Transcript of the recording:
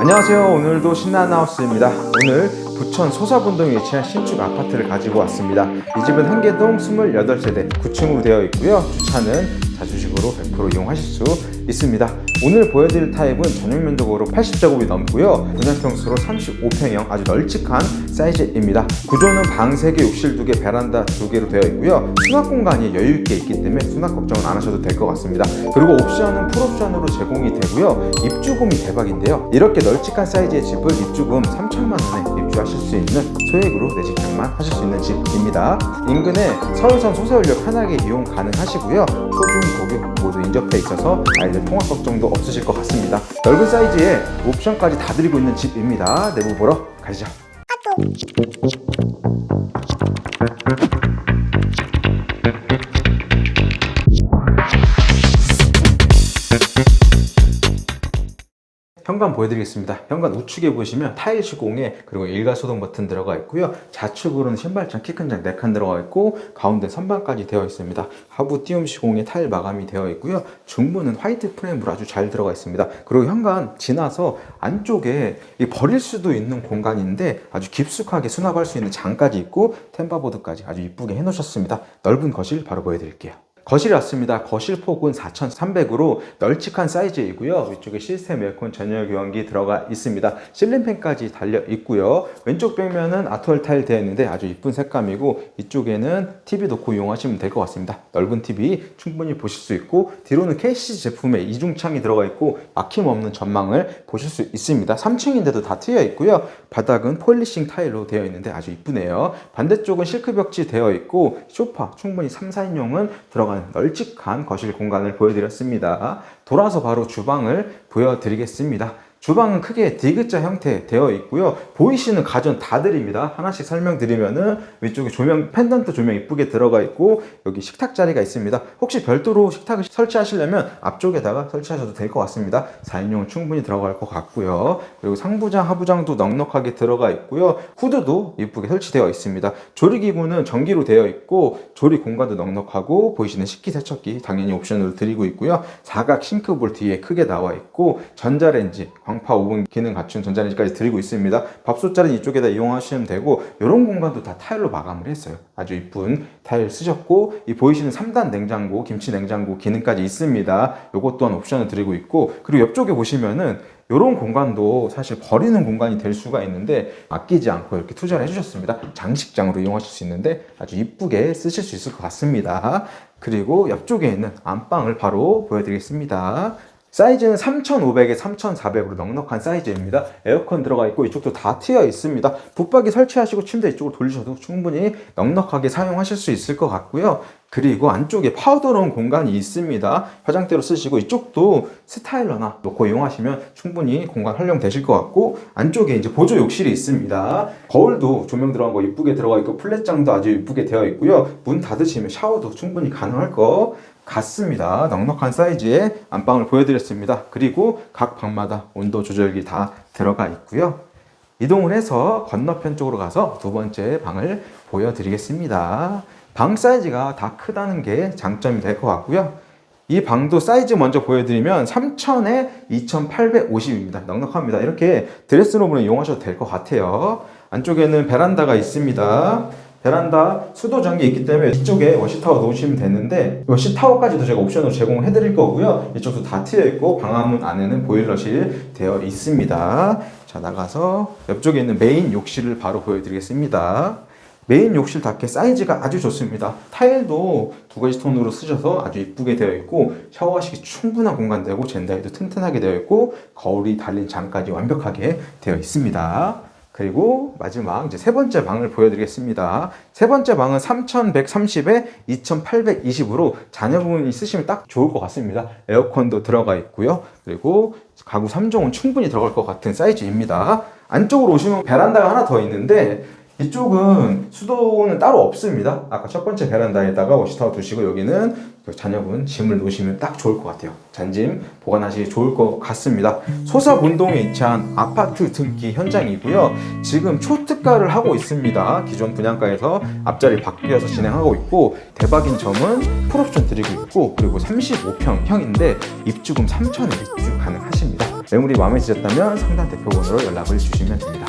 안녕하세요. 오늘도 신나는 하우스입니다. 오늘 부천 소사분동에 위치한 신축 아파트를 가지고 왔습니다. 이 집은 한계동 28세대 9층으로 되어 있고요. 주차는 자주식으로 100% 이용하실 수 있습니다. 오늘 보여드릴 타입은 전용 면적으로 80제곱이 넘고요. 분양 평수로 35평형 아주 널찍한 사이즈입니다. 구조는 방 3개, 욕실 2개, 베란다 2개로 되어 있고요. 수납 공간이 여유 있게 있기 때문에 수납 걱정은 안 하셔도 될 것 같습니다. 그리고 옵션은 풀옵션으로 제공이 되고요. 입주금이 대박인데요. 이렇게 널찍한 사이즈의 집을 입주금 3천만 원에 입주하실 수 있는 소액으로 내 집 장만 하실 수 있는 집입니다. 인근에 서울선 소서울역 편하게 이용 가능하시고요. 초중 고교 모두 인접해 있어서 아이들 통학 걱정도 없으실 것 같습니다. 넓은 사이즈에 옵션까지 다 드리고 있는 집입니다. 내부 보러 가시죠. 현관 보여드리겠습니다. 현관 우측에 보시면 타일 시공에 그리고 일가소동 버튼 들어가 있고요. 좌측으로는 신발장 키큰장 4칸 들어가 있고 가운데 선반까지 되어 있습니다. 하부 띄움 시공에 타일 마감이 되어 있고요. 중문은 화이트 프레임으로 아주 잘 들어가 있습니다. 그리고 현관 지나서 안쪽에 이 버릴 수도 있는 공간인데 아주 깊숙하게 수납할 수 있는 장까지 있고 템바보드까지 아주 이쁘게 해놓으셨습니다. 넓은 거실 바로 보여드릴게요. 거실이 왔습니다. 거실 폭은 4,300으로 널찍한 사이즈이고요. 위쪽에 시스템 에어컨 전열 교환기 들어가 있습니다. 실린팬까지 달려 있고요. 왼쪽 벽면은 아트월 타일 되어 있는데 아주 이쁜 색감이고 이쪽에는 TV 놓고 이용하시면 될 것 같습니다. 넓은 TV 충분히 보실 수 있고 뒤로는 KCC 제품의 이중창이 들어가 있고 막힘없는 전망을 보실 수 있습니다. 3층인데도 다 트여 있고요. 바닥은 폴리싱 타일로 되어 있는데 아주 이쁘네요. 반대쪽은 실크 벽지 되어 있고 소파 충분히 3, 4인용은 들어가 는 널찍한 거실 공간을 보여드렸습니다. 돌아서 바로 주방을 보여드리겠습니다. 주방은 크게 디귿자 형태 되어 있고요. 보이시는 가전 다 드립니다. 하나씩 설명드리면은 위쪽에 조명, 펜던트 조명 이쁘게 들어가 있고 여기 식탁 자리가 있습니다. 혹시 별도로 식탁을 설치하시려면 앞쪽에다가 설치하셔도 될 것 같습니다. 4인용 충분히 들어갈 것 같고요. 그리고 상부장, 하부장도 넉넉하게 들어가 있고요. 후드도 이쁘게 설치되어 있습니다. 조리기구는 전기로 되어 있고 조리 공간도 넉넉하고 보이시는 식기세척기 당연히 옵션으로 드리고 있고요. 사각 싱크볼 뒤에 크게 나와 있고 전자레인지 광파 오븐 기능 갖춘 전자레인지까지 드리고 있습니다. 밥솥자리는 이쪽에다 이용하시면 되고 이런 공간도 다 타일로 마감을 했어요. 아주 이쁜 타일 쓰셨고 이 보이시는 3단 냉장고, 김치 냉장고 기능까지 있습니다. 요것 또한 옵션을 드리고 있고 그리고 옆쪽에 보시면은 이런 공간도 사실 버리는 공간이 될 수가 있는데 아끼지 않고 이렇게 투자를 해주셨습니다. 장식장으로 이용하실 수 있는데 아주 이쁘게 쓰실 수 있을 것 같습니다. 그리고 옆쪽에 있는 안방을 바로 보여드리겠습니다. 사이즈는 3,500에 3,400으로 넉넉한 사이즈입니다. 에어컨 들어가 있고 이쪽도 다 트여 있습니다. 붙박이 설치하시고 침대 이쪽으로 돌리셔도 충분히 넉넉하게 사용하실 수 있을 것 같고요. 그리고 안쪽에 파우더러운 공간이 있습니다. 화장대로 쓰시고 이쪽도 스타일러나 놓고 이용하시면 충분히 공간 활용되실 것 같고 안쪽에 이제 보조 욕실이 있습니다. 거울도 조명 들어간 거 이쁘게 들어가 있고 플랫장도 아주 이쁘게 되어 있고요. 문 닫으시면 샤워도 충분히 가능할 거 같습니다. 넉넉한 사이즈의 안방을 보여드렸습니다. 그리고 각 방마다 온도 조절기 다 들어가 있고요. 이동을 해서 건너편 쪽으로 가서 두 번째 방을 보여드리겠습니다. 방 사이즈가 다 크다는 게 장점이 될 것 같고요. 이 방도 사이즈 먼저 보여드리면 3000에 2850입니다. 넉넉합니다. 이렇게 드레스룸으로 이용하셔도 될 것 같아요. 안쪽에는 베란다가 있습니다. 베란다 수도 전기 있기 때문에 이쪽에 워시타워 놓으시면 되는데 워시타워까지도 제가 옵션으로 제공을 해드릴 거고요. 이쪽도 다 트여 있고 방화문 안에는 보일러실 되어 있습니다. 자 나가서 옆쪽에 있는 메인 욕실을 바로 보여드리겠습니다. 메인 욕실답게 사이즈가 아주 좋습니다. 타일도 두 가지 톤으로 쓰셔서 아주 이쁘게 되어 있고 샤워하시기 충분한 공간 되고 젠다이도 튼튼하게 되어 있고 거울이 달린 장까지 완벽하게 되어 있습니다. 그리고 마지막 이제 세 번째 방을 보여드리겠습니다. 세 번째 방은 3130에 2820으로 자녀분이 쓰시면 딱 좋을 것 같습니다. 에어컨도 들어가 있고요. 그리고 가구 3종은 충분히 들어갈 것 같은 사이즈입니다. 안쪽으로 오시면 베란다가 하나 더 있는데 이쪽은 수도는 따로 없습니다. 아까 첫 번째 베란다에다가 워시타워 두시고 여기는 그 자녀분 짐을 놓으시면 딱 좋을 것 같아요. 잔짐 보관하시기 좋을 것 같습니다. 소사분동에 위치한 아파트 등기 현장이고요. 지금 초특가를 하고 있습니다. 기존 분양가에서 앞자리 바뀌어서 진행하고 있고 대박인 점은 풀옵션 드리고 있고 그리고 35평형인데 입주금 3천에 입주 가능하십니다. 매물이 마음에 드셨다면 상단 대표번호로 연락을 주시면 됩니다.